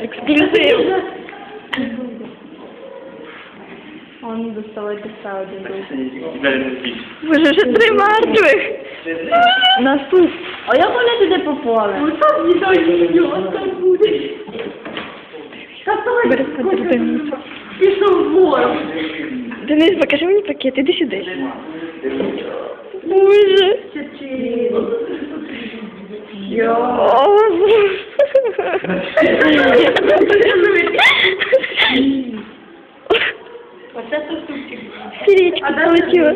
Ексклюзив. Он доставайте ще один друг. Далі не спіть. Боже, вже три мертвих. Наступ. А як вони туди попали? Бери подивимося. Пішов вор. Денис, покажи мені пакет, іди сюди. Боже. Йо. О, Боже. Оце суступчик. Свічка полетіла.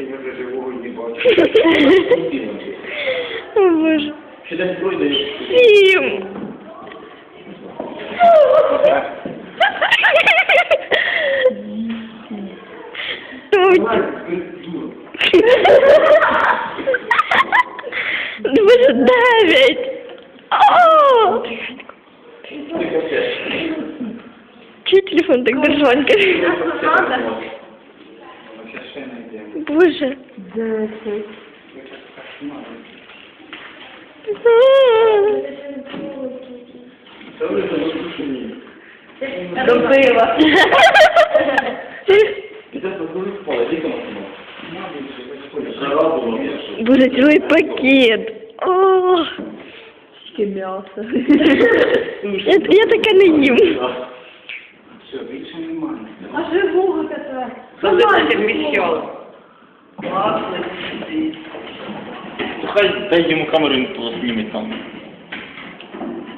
Я вже живого не бачу. О, Боже. Ще десь пройде. Сім. Точно. Боже, дев'ять. О! Чий телефон так держанка? Боже. Десять. Добила. Боже, цілий пакет. О! Тільки м'ясо. Я, я таке не їм. Все, більше немає. А живого таке. Хай дай йому камеру він посніме там.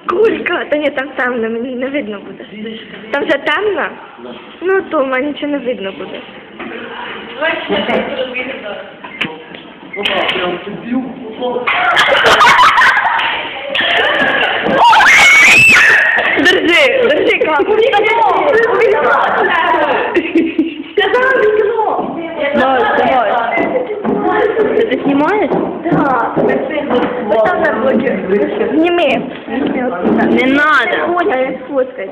Кулька, та ні, там темно, мені не видно буде. Там вже темно? Ну то в мене нічого не видно буде. Опа, прям тобі. Ти ти знімаєш? Так. Зніми. Не надо. Фоткай, фоткай.